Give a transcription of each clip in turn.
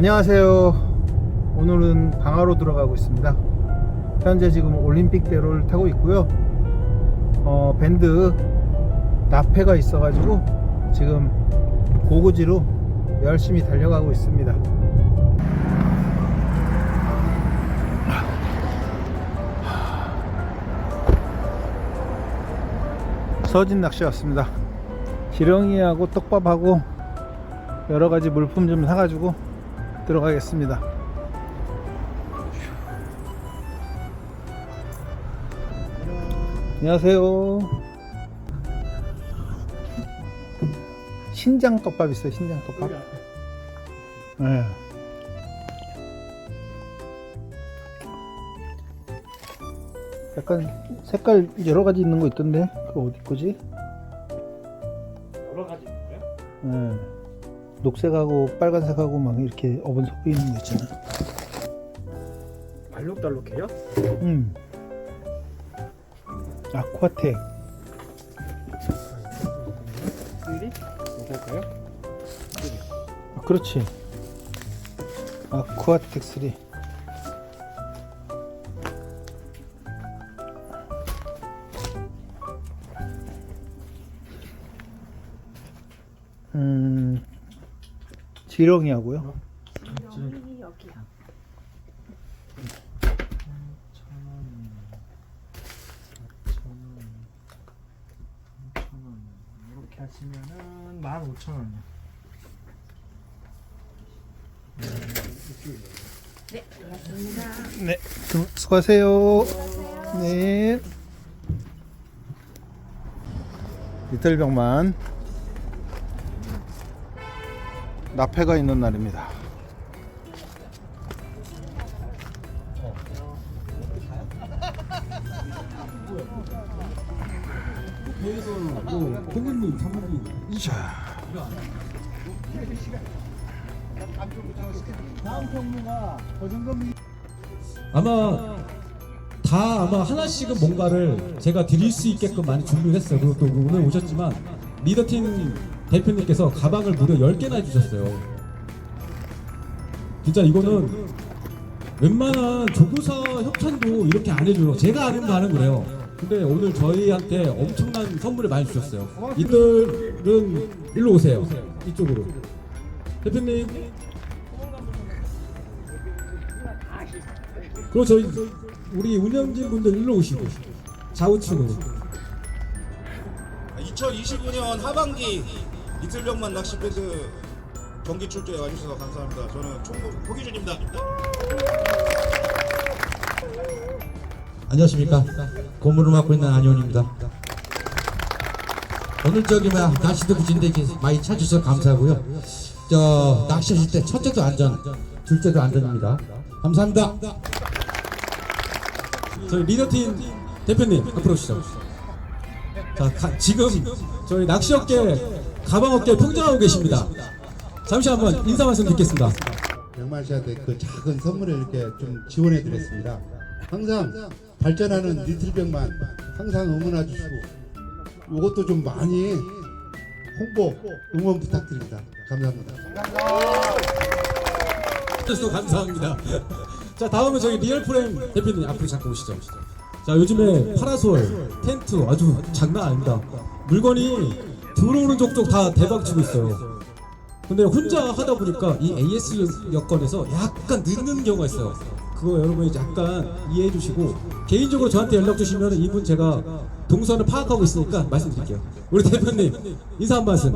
안녕하세요. 오늘은 방화로 들어가고 있습니다. 현재 지금 올림픽대로를 타고 있고요. 어, 밴드 나페가 있어 가지고 지금 고구지로 열심히 달려가고 있습니다. 서진 낚시 왔습니다. 지렁이하고 떡밥하고 여러 가지 물품 좀 사가지고 들어가겠습니다. 안녕하세요. 신장 떡밥 있어요. 신장 떡밥. 네. 약간 색깔 여러 가지 있는 거 있던데 그거 어디 거지? 여러 가지 있고요. 네. 녹색하고 빨간색하고 막 이렇게 어분 섞여 있는 거 있잖아. 알록달록해요? 음. 아쿠아텍. 쓰리? 어떨까요? 아, 그렇지. 아쿠아텍 3. 음, 지렁이하고요. 여기 여기요. 이렇게 하시면은 15,000원이요. 네, 고맙습니다. 네, 수- 수고하세요. 네. 이틀병만 나페가 있는 날입니다. 자, 아마 다 아마 하나씩은 뭔가를 제가 드릴 수 있게끔 많이 준비를 했어요. 그리고 또 오늘 오셨지만 리더팀 대표님께서 가방을 무려 10개나 해주셨어요. 진짜 이거는 웬만한 조교사 협찬도 이렇게 안 해줘요. 제가 아는 바는 그래요. 근데 오늘 저희한테 엄청난 선물을 많이 주셨어요. 이들은 일로 오세요. 이쪽으로. 대표님. 그리고 저희 우리 운영진 분들 일로 오시고 좌우측으로 2025년 하반기 이틀병만 낚시밴드 경기 출조에 와주셔서 감사합니다. 저는 총무 호기준입니다. 안녕하십니까 고문을 맡고 있는 안효원입니다 오늘 저기 뭐야 날씨도 부진데 이렇게 많이 찾으셔서 감사하고요 저 낚시하실 때 첫째도 안전 둘째도 안전입니다 감사합니다 저희 리더팀 대표님 앞으로 오시죠. 자 가- 지금 저희 낚시업계 가방업계 평정하고 계십니다. 잠시 한번 인사 말씀 듣겠습니다. 백마시아대 그 작은 선물을 이렇게 좀 지원해 드렸습니다. 항상 발전하는 리틀병만 항상 응원해 주시고 이것도 좀 많이 홍보 응원 부탁드립니다. 감사합니다. 또 감사합니다. 자 다음은 저희 리얼프레임 대표님 앞으로 잠깐 오시죠. 자 요즘에 파라솔, 텐트 아주 장난 아닙니다. 물건이 들어오는 족족 다 대박 치고 있어요. 근데 혼자 하다 보니까 이 AS 여건에서 약간 늦는 경우가 있어요. 그거 여러분 이제 약간 이해해 주시고 개인적으로 저한테 연락 주시면 이분 제가 동선을 파악하고 있으니까 말씀드릴게요. 우리 대표님 인사 한 말씀.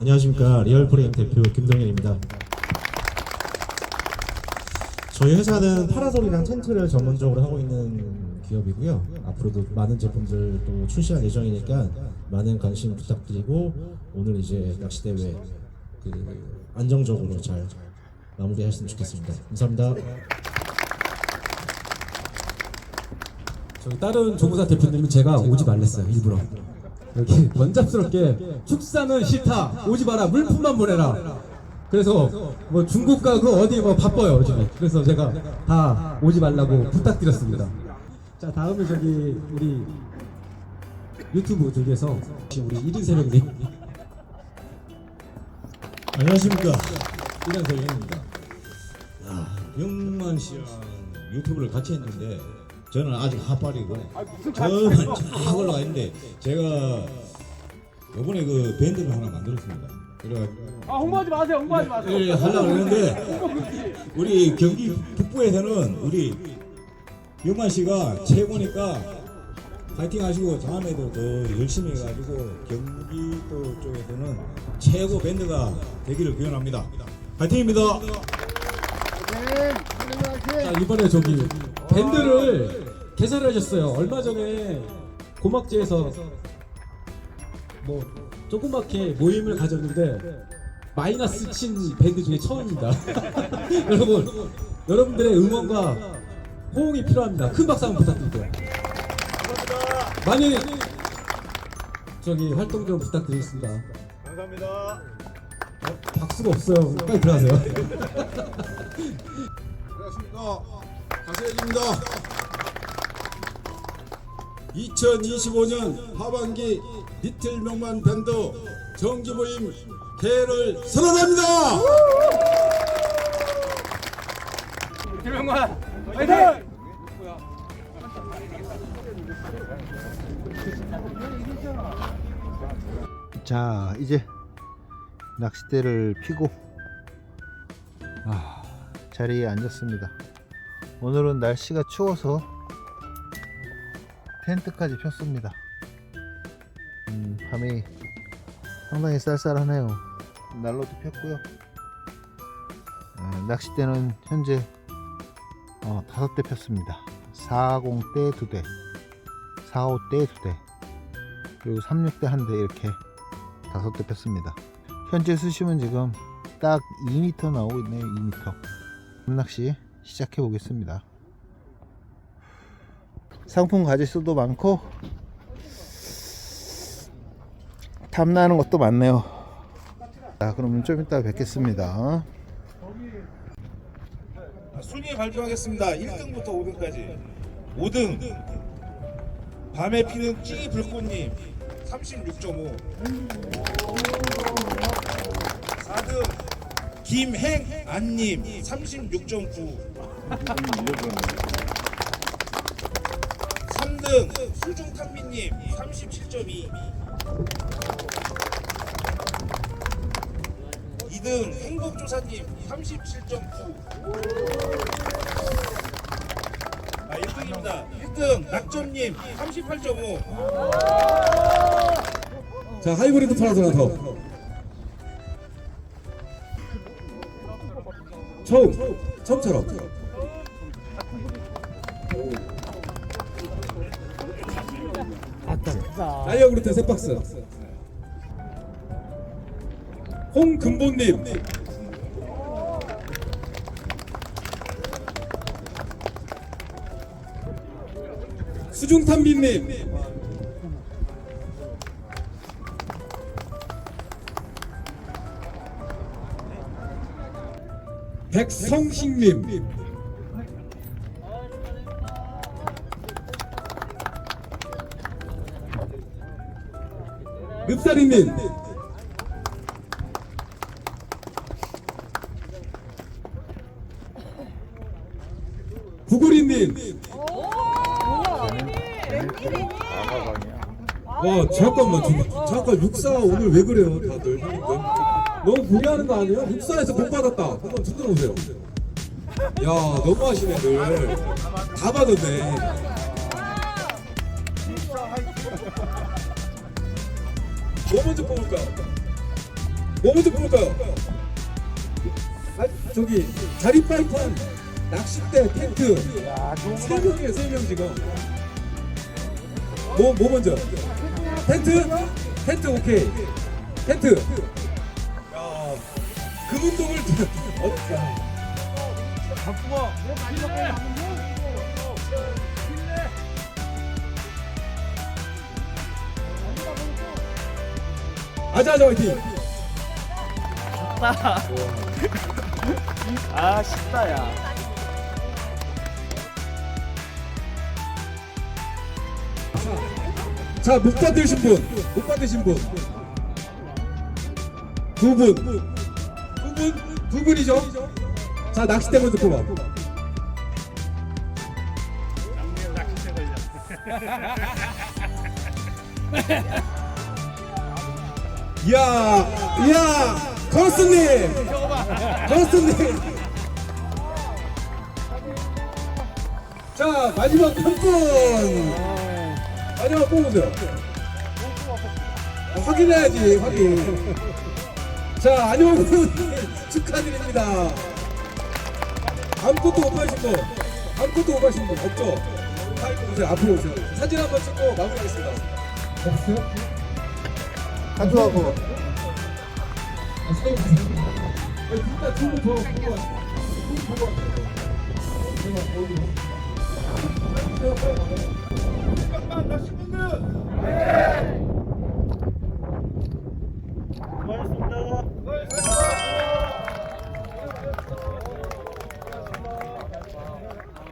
안녕하십니까 리얼프레임 대표 김동현입니다. 저희 회사는 파라솔이랑 텐트를 전문적으로 하고 있는 기업이고요. 앞으로도 많은 제품들 또 출시할 예정이니까 많은 관심 부탁드리고 오늘 이제 낚시 대회 그 안정적으로 잘 마무리하셨으면 좋겠습니다. 감사합니다. 저기 다른 조무사 대표님은 제가 오지 말랬어요 일부러 여기 원잡스럽게 축사는 싫다 오지 마라 물품만 보내라 그래서 뭐 중국과 그 어디 뭐 바빠요 요즘에 그래서 제가 다 오지 말라고 부탁드렸습니다 자 다음은 저기 우리 유튜브 쪽에서 우리 1인 새벽님 안녕하십니까 이런 소리입니다. 아, 영만 씨랑 유튜브를 같이 했는데 저는 아직 핫발이고 저만 쫙 올라가 있는데 제가 이번에 그 밴드를 하나 만들었습니다. 그래가지고 아 홍보하지 마세요. 홍보하지 마세요. 예, 하려고 그러는데 우리 경기 북부에서는 우리 영만 씨가 최고니까 파이팅 하시고 다음에도 더 열심히 해가지고 경기도 쪽에서는 최고 밴드가 되기를 기원합니다. 파이팅입니다. 자 이번에 저기 밴드를 개설하셨어요. 얼마 전에 고막지에서 뭐 조그맣게 모임을 가졌는데 마이너스 친 밴드 중에 처음입니다. 여러분 여러분들의 응원과 호응이 필요합니다. 큰 박수 한번 부탁드릴게요. 많이 저기 활동 좀 부탁드리겠습니다. 감사합니다. 박수가 없어요. 빨리 들어가세요. 안녕하십니까. 가세입니다. 2025년 하반기 리틀 명만 밴드 정기 모임 개를 선언합니다. 김영관 화이팅! 자 이제 낚싯대를 피고 아, 자리에 앉았습니다 오늘은 날씨가 추워서 텐트까지 폈습니다 음, 밤이 상당히 쌀쌀하네요 난로도 폈고요 어, 낚싯대는 현재 어, 다섯 대 폈습니다 40대 두대 45대 두대 그리고 36대 한대 이렇게 다섯 대 폈습니다. 현재 수심은 지금 딱 2m 나오고 있네요. 2m. 낚시 시작해 보겠습니다. 상품 가질 수도 많고 탐나는 것도 많네요. 자, 그러면 좀 이따 뵙겠습니다. 순위 발표하겠습니다. 1등부터 5등까지. 5등 밤에 피는 찌 불꽃님 36.5 4등 김행안님 36.9 3등 수중탄민님 37.2 2등 행복조사님 37.9 아, 1등입니다. 1등 낙점님 38.5. 자 하이브리드 파라솔 하나 더. 처음 처음처럼. 라이어그루트 세 박스. 홍금보님. 수중탄비님. 백성식님. 늪사리님. 구구리님. 와 잠깐만 지금 잠깐 육사 오늘 왜 그래요 다들 형님들 너무 무리하는 거 아니에요? 육사에서 복 받았다 한번 들어 오세요 야 너무 하시네 늘다 받았네 뭐 먼저 뽑을까요? 뭐 먼저 뽑을까요? 아 저기 자리파이탄 낚싯대 텐트 세 명이에요 세명 지금 뭐, 뭐 먼저? 텐트? 텐트 오케이. 텐트. 야, 그 운동을 어, 야. 아자아자 화이팅! 아 쉽다 야. 자, 못 받으신 분, 못 받으신 분. 두 분. 두 분, 두 분이죠? 자 낚싯대 먼저 뽑아. 이야, 이 야, 거스님, 거스님. 자 마지막 한 분. 마지막 뽑으세요. 아, 확인해야지 확인. 자 안녕훈 축하드립니다. 아무것도 못 하신 분, 아무것도 못 하신 분 없죠? 아이고 오세요 앞으로 오세요. 사진 한 번 찍고 마무리하겠습니다. 없어요? 가져와고 아, 사진 보세요. 아니, 진짜 두분 더 보고 왔어요. 두분 보고 왔어요. 제가 어디 잠깐만 낚시꾼들